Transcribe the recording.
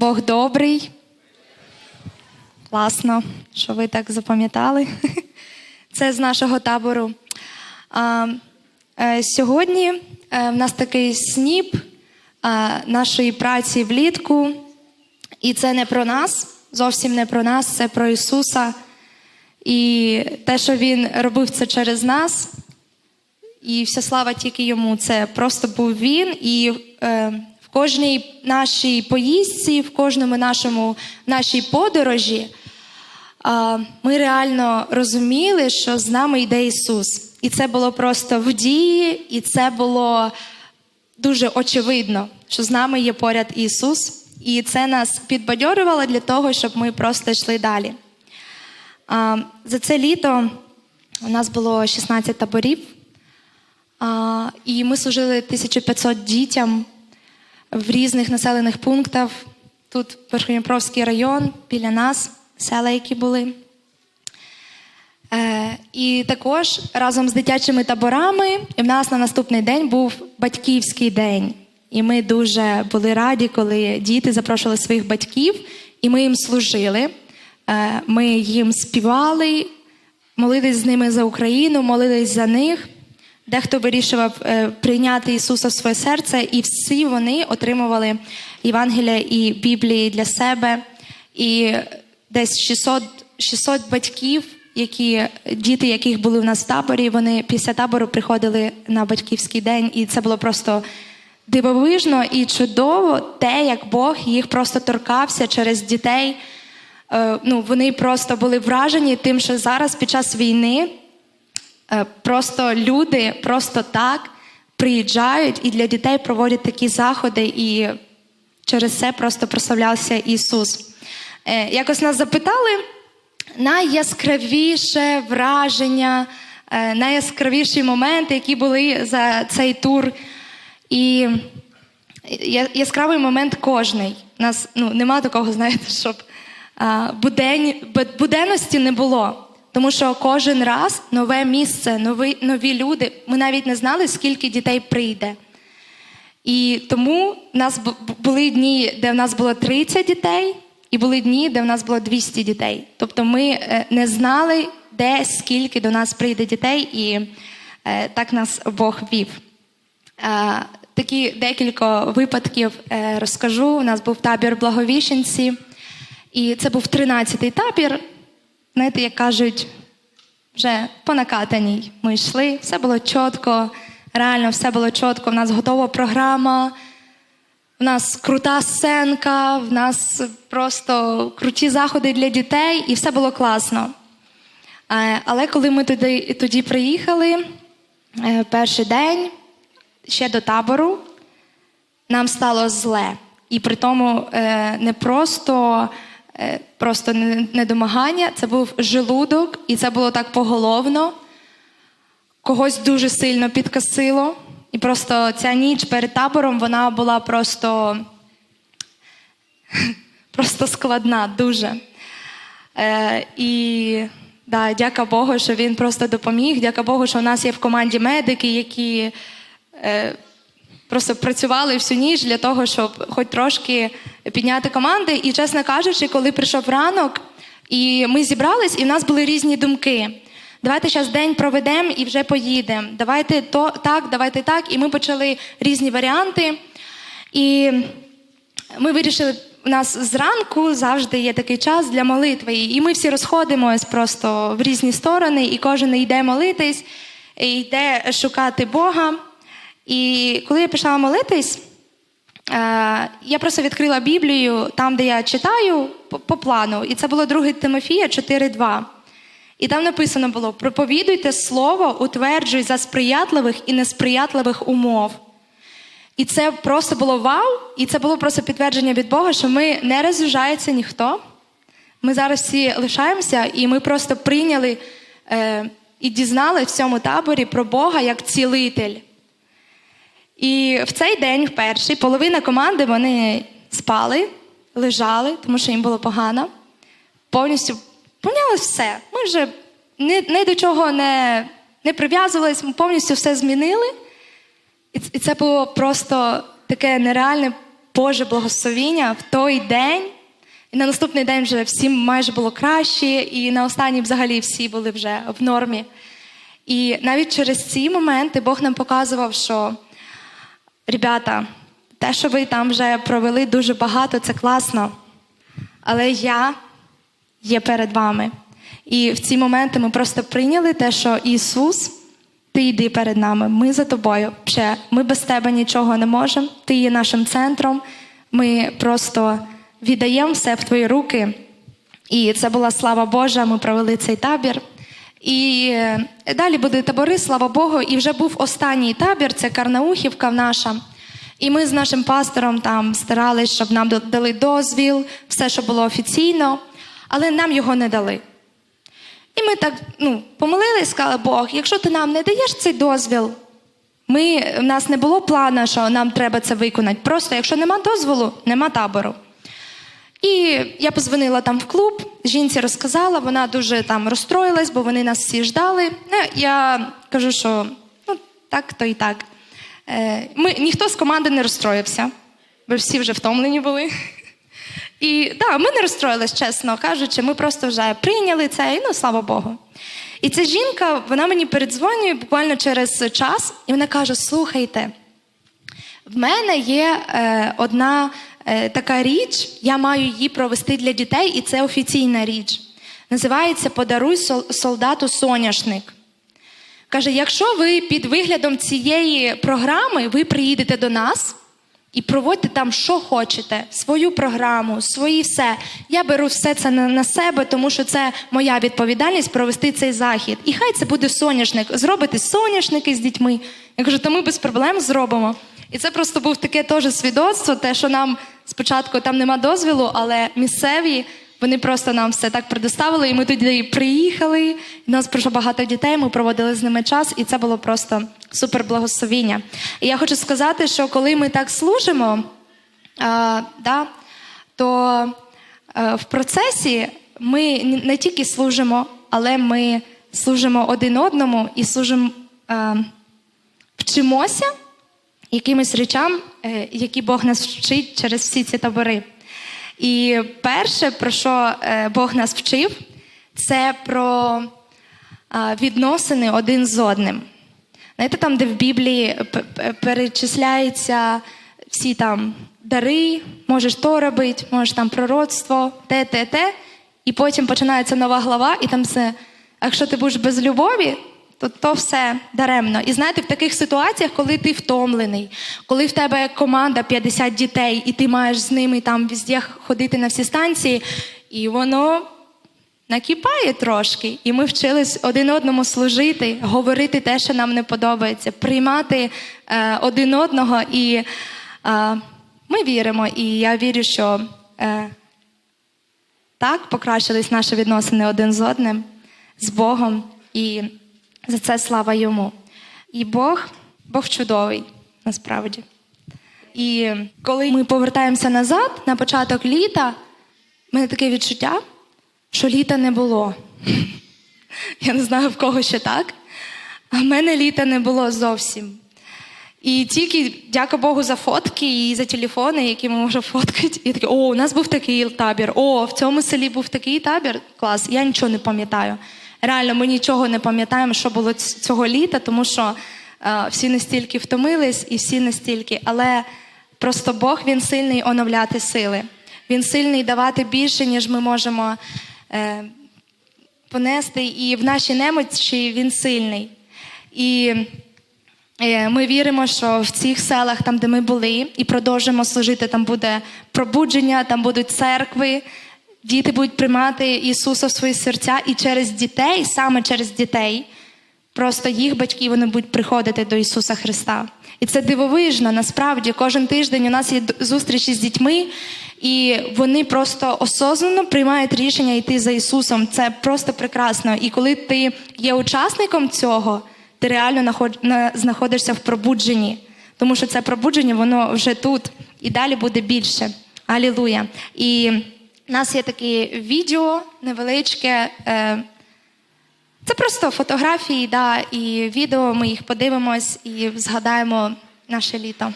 Бог добрий. Класно, що ви так запам'ятали. Це з нашого табору. Е, сьогодні е, в нас такий сніп нашої праці влітку. І це не про нас, зовсім не про нас, це про Ісуса. І те, що Він робив це через нас, і вся слава тільки йому. Це просто був він. І е, кожній нашій поїздці, в кожному нашому нашій подорожі ми реально розуміли, що з нами йде Ісус. І це було просто в дії, і це було дуже очевидно, що з нами є поряд Ісус. І це нас підбадьорювало для того, щоб ми просто йшли далі. За це літо у нас було 16 таборів, і ми служили 1500 дітям в різних населених пунктах. Тут Верхньопровський район, біля нас, села, які були. Е, і також разом з дитячими таборами в нас на наступний день був батьківський день. І ми дуже були раді, коли діти запрошували своїх батьків, і ми їм служили. Е, Ми їм співали, молились з ними за Україну, молились за них. Дехто вирішував е, прийняти Ісуса в своє серце, і всі вони отримували Євангелія і Біблії для себе. І десь 600, 600 батьків, які, діти, яких були в нас в таборі, вони після табору приходили на батьківський день, і це було просто дивовижно і чудово те, як Бог їх просто торкався через дітей. Е, Ну, вони просто були вражені тим, що зараз під час війни просто люди просто так приїжджають і для дітей проводять такі заходи, і через це просто прославлявся Ісус. Е, Якось нас запитали найяскравіше враження, е, найяскравіші моменти, які були за цей тур. І яскравий момент кожний. У нас ну, нема такого, знаєте, щоб будень, буденності не було. Тому що кожен раз нове місце, нові, нові люди. Ми навіть не знали, скільки дітей прийде. І тому в нас бу- бу- були дні, де в нас було 30 дітей, і були дні, де в нас було 200 дітей. Тобто ми е, не знали, де скільки до нас прийде дітей, і е, так нас Бог вів. Е, Такі декілька випадків розкажу. У нас був табір Благовіщенці, і це був 13-й табір. Знаєте, як кажуть, вже по накатаній ми йшли, все було чітко, реально все було чітко. У нас готова програма, у нас крута сценка, в нас просто круті заходи для дітей, і все було класно. Е, Але коли ми туди, тоді приїхали, е, перший день, ще до табору, нам стало зле. І при тому е, не просто, просто недомагання, це був желудок, і це було так поголовно. Когось дуже сильно підкосило. І просто ця ніч перед табором вона була просто, просто складна, дуже. Е, і да, дяка Богу, що він просто допоміг. Дяка Богу, що у нас є в команді медики, які е, просто працювали всю ніч для того, щоб хоч трошки підняти команди. І, чесно кажучи, коли прийшов ранок, і ми зібрались, і в нас були різні думки. Давайте зараз день проведемо і вже поїдемо. Давайте то так, давайте так. І ми почали різні варіанти. І ми вирішили, у нас зранку завжди є такий час для молитви. І ми всі розходимось просто в різні сторони, і кожен йде молитись, і йде шукати Бога. І коли я пішла молитись, е, я просто відкрила Біблію там, де я читаю по, плану. І це було 2 Тимофія 4.2. І там написано було: проповідуйте слово, утверджуй за сприятливих і несприятливих умов. І це просто було вау, і це було просто підтвердження від Бога, що ми не розважається ніхто. Ми зараз всі лишаємося, і ми просто прийняли е, і дізнали в цьому таборі про Бога як цілитель. І в цей день, в перший, половина команди вони спали, лежали, тому що їм було погано. Повністю помінялось все. Ми вже ні, ні до чого не, не прив'язувались, ми повністю все змінили. І і це було просто таке нереальне Боже благословіння в той день. І на наступний день вже всім майже було краще, і на останній взагалі всі були вже в нормі. І навіть через ці моменти Бог нам показував, що ребята, те, що ви там вже провели дуже багато, це класно. Але я є перед вами. І в ці моменти ми просто прийняли те, що Ісус, ти йди перед нами, ми за тобою. Ще ми без тебе нічого не можемо. Ти є нашим центром. Ми просто віддаємо все в твої руки. І це була слава Божа. Ми провели цей табір. І е, далі буде табори, слава Богу. І вже був останній табір, це Карнаухівка наша. І ми з нашим пастором там старалися, щоб нам дали дозвіл, все, що було офіційно, але нам його не дали. І ми так ну, помолились, сказали, Бог, якщо ти нам не даєш цей дозвіл, ми, в нас не було плану, що нам треба це виконати. Просто якщо нема дозволу, нема табору. І я позвонила там в клуб, жінці розказала, вона дуже там розстроїлась, бо вони нас всі ждали. Ну, Я кажу, що ну, так, то і так. Е, Ми, ніхто з команди не розстроївся, бо всі вже втомлені були. І да, ми не розстроїлись, чесно кажучи, ми просто вже прийняли це, і ну слава Богу. І ця жінка, вона мені передзвонює буквально через час, і вона каже: слухайте, в мене є е, одна така річ, я маю її провести для дітей, і це офіційна річ. Називається Подаруй солдату соняшник. Каже: якщо ви під виглядом цієї програми ви приїдете до нас і проводьте там, що хочете, свою програму, свої все. Я беру все це на, себе, тому що це моя відповідальність провести цей захід. І хай це буде соняшник. Зробите соняшники з дітьми. Я кажу, то ми без проблем зробимо. І це просто був таке теж свідоцтво, те, що нам спочатку там нема дозвілу, але місцеві. Вони просто нам все так предоставили, і ми тоді приїхали. І нас прийшло багато дітей. Ми проводили з ними час, і це було просто супер благословіння. І я хочу сказати, що коли ми так служимо, а, да, то а, в процесі ми не тільки служимо, але ми служимо один одному і служимо, а, вчимося якимось речам, е, які Бог нас вчить через всі ці табори. І перше, про що е, Бог нас вчив, це про відносини один з одним. Знаєте, там, де в Біблії перечисляються всі там дари, можеш то робити, можеш там пророцтво, те, те, те. І потім починається нова глава, і там все. Якщо ти будеш без любові, то, то все даремно. І знаєте, в таких ситуаціях, коли ти втомлений, коли в тебе команда 50 дітей, і ти маєш з ними там везде ходити на всі станції, і воно накипає трошки. І ми вчились один одному служити, говорити те, що нам не подобається, приймати е, один одного. І е, ми віримо, і я вірю, що е, так покращились наші відносини один з одним, з Богом, і за це слава йому. І Бог, Бог чудовий, насправді. І коли ми повертаємося назад на початок літа, в мене таке відчуття, що літа не було. Я не знаю в кого ще так. А в мене літа не було зовсім. І тільки дяка Богу за фотки і за телефони, які ми можемо фоткати. І такі, о, у нас був такий табір, о, в цьому селі був такий табір. Клас, я нічого не пам'ятаю. Реально, ми нічого не пам'ятаємо, що було цього літа, тому що е, всі настільки втомились і всі настільки. Але просто Бог він сильний оновляти сили. Він сильний давати більше, ніж ми можемо е, понести. І в нашій немочі він сильний. І Е, Ми віримо, що в цих селах, там, де ми були, і продовжимо служити, там буде пробудження, там будуть церкви. Діти будуть приймати Ісуса в свої серця, і через дітей, саме через дітей, просто їх батьки вони будуть приходити до Ісуса Христа. І це дивовижно. Насправді, кожен тиждень у нас є зустрічі з дітьми, і вони просто осознано приймають рішення йти за Ісусом. Це просто прекрасно. І коли ти є учасником цього, ти реально знаходишся в пробудженні, тому що це пробудження, воно вже тут і далі буде більше. Алілуя. І нас є таке відео невеличке. Е, це просто фотографії, да, і відео. Ми їх подивимось і згадаємо наше літо.